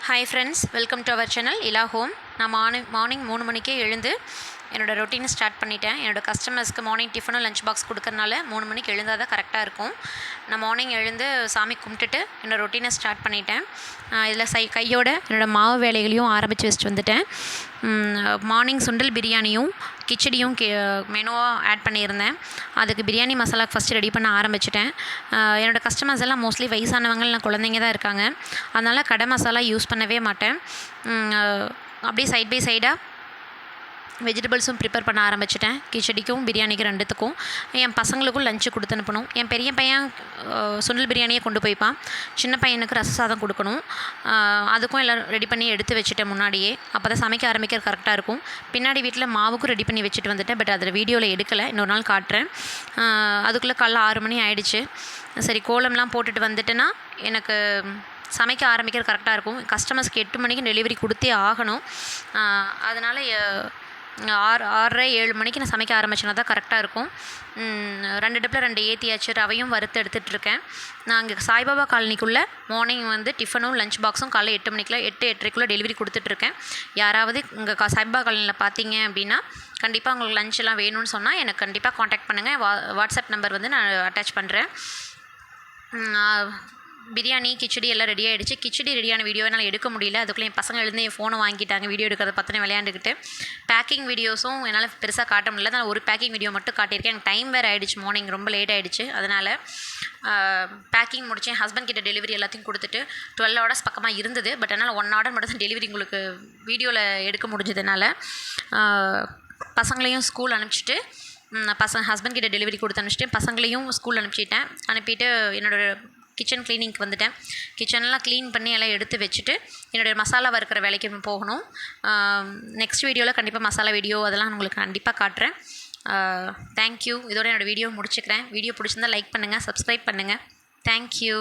Hi friends welcome to our channel Ila home நான் morning morning மூணு மணிக்கே எழுந்து என்னோடய ரொட்டீனை ஸ்டார்ட் பண்ணிட்டேன். என்னோடய கஸ்டமர்ஸ்க்கு மார்னிங் டிஃபனும் லஞ்ச் பாக்ஸ் கொடுக்கறனால மூணு மணிக்கு எழுந்தால் தான் கரெக்டாக இருக்கும். நான் மார்னிங் எழுந்து சாமி கும்பிட்டுட்டு என்னோடய ரொட்டீனை ஸ்டார்ட் பண்ணிட்டேன். இதில் சை கையோட என்னோடய மாவு வேலைகளையும் ஆரம்பித்து வச்சுட்டு வந்துட்டேன். மார்னிங் சுண்டல் பிரியாணியும் கிச்சடியும் கே மெனுவாக ஆட் பண்ணியிருந்தேன். அதுக்கு பிரியாணி மசாலா ஃபஸ்ட்டு ரெடி பண்ண ஆரம்பிச்சிட்டேன். என்னோடய கஸ்டமர்ஸ் எல்லாம் மோஸ்ட்லி வயசானவங்க இல்லை குழந்தைங்க தான் இருக்காங்க. அதனால் கடை மசாலா யூஸ் பண்ணவே மாட்டேன். அப்படியே சைட் பை சைடாக வெஜிடபிள்ஸும் ப்ரிப்பேர் பண்ண ஆரம்பிச்சிட்டேன். கிச்சடிக்கும் பிரியாணிக்கு ரெண்டுத்துக்கும். என் பசங்களுக்கும் லஞ்சு கொடுத்து அனுப்பணும். என் பெரிய பையன் சுண்டல் பிரியாணியை கொண்டு போய்ப்பான். சின்ன பையனுக்கு ரச சாதம் கொடுக்கணும். அதுக்கும் எல்லாம் ரெடி பண்ணி எடுத்து வச்சுட்டேன் முன்னாடியே. அப்போ தான் சமைக்க ஆரம்பிக்க கரெக்டாக இருக்கும். பின்னாடி வீட்டில் மாவுக்கும் ரெடி பண்ணி வச்சுட்டு வந்துட்டேன். பட் அதில் வீடியோவில் எடுக்கலை. இன்னொரு நாள் காட்டுறேன். அதுக்குள்ளே காலைல ஆறு மணி ஆயிடுச்சு. சரி கோலம்லாம் போட்டுட்டு வந்துட்டேன்னா எனக்கு சமைக்க ஆரம்பிக்கிறது கரெக்டாக இருக்கும். கஸ்டமர்ஸ்க்கு எட்டு மணிக்கு டெலிவரி கொடுத்தே ஆகணும். அதனால் ஆறு ஆறரை ஏழு மணிக்கு நான் சமைக்க ஆரம்பிச்சேன்னா தான் கரெக்டாக இருக்கும். ரெண்டு அடுப்பில் ரெண்டு ஏற்றியாச்சு ரவையும் வறுத்து எடுத்துகிட்ருக்கேன் நான் இங்கே சாய்பாபா காலனிக்குள்ளே மார்னிங் வந்து டிஃபனும் லஞ்ச் பாக்ஸும் காலையில் எட்டு மணிக்குள்ள எட்டு எட்டரைக்குள்ளே டெலிவரி கொடுத்துட்ருக்கேன் யாராவது இங்கே கா சாய்பாபா காலனியில் பார்த்தீங்க அப்படின்னா கண்டிப்பாக உங்களுக்கு லஞ்ச் எல்லாம் வேணும்னு சொன்னால் எனக்கு கண்டிப்பாக காண்டாக்ட் பண்ணுங்கள் வா வாட்ஸ்அப் நம்பர் வந்து நான் அட்டாச் பண்ணுறேன் பிரியாணி கிச்சடி எல்லாம் ரெடி ஆகிடுச்சு கிச்சடி ரெடியான வீடியோ என்னால் எடுக்க முடியல. அதுக்குள்ளே என் பசங்க எழுந்து என் ஃபோனை வாங்கிட்டாங்க. வீடியோ எடுக்கிறத பற்றின விளையாண்டுக்கிட்டு. பேக்கிங் வீடியோஸும் என்னால் பெருசாக காட்ட முடியல. நான் ஒரு பேக்கிங் வீடியோ மட்டும் காட்டியிருக்கேன். எனக்கு டைம் வேறு ஆகிடுச்சு மார்னிங் ரொம்ப லேட் ஆகிடுச்சு அதனால் பேக்கிங் முடிச்சேன் ஹஸ்பண்ட் கிட்ட டெலிவரி எல்லாத்தையும் கொடுத்துட்டு டுவெல் ஹவர்ஸ் பக்கமாக இருந்தது. பட் என்னால் ஒன் ஹவர் மட்டும் தான் டெலிவரி உங்களுக்கு வீடியோவில் எடுக்க முடிஞ்சதுனால பசங்களையும் ஸ்கூல் அனுப்பிச்சிட்டு பசங்க ஹஸ்பண்ட் கிட்ட டெலிவரி கொடுத்து அனுப்பிச்சிட்டு பசங்களையும் ஸ்கூல் அனுப்பிச்சிட்டேன். அனுப்பிட்டு என்னோட கிச்சன் க்ளீனிங்க்கு வந்துட்டேன். கிச்சன்லாம் க்ளீன் பண்ணி எல்லாம் எடுத்து வச்சுட்டு என்னுடைய மசாலா வறுக்கிற வேலைக்கு போகணும். நெக்ஸ்ட் வீடியோவில் கண்டிப்பாக மசாலா வீடியோ அதெல்லாம் உங்களுக்கு கண்டிப்பாக காட்டுறேன். தேங்க்யூ இதோட என்னோடய வீடியோ முடிச்சுக்கிறேன். வீடியோ பிடிச்சிருந்தா லைக் பண்ணுங்கள் சப்ஸ்கிரைப் பண்ணுங்கள் தேங்க்யூ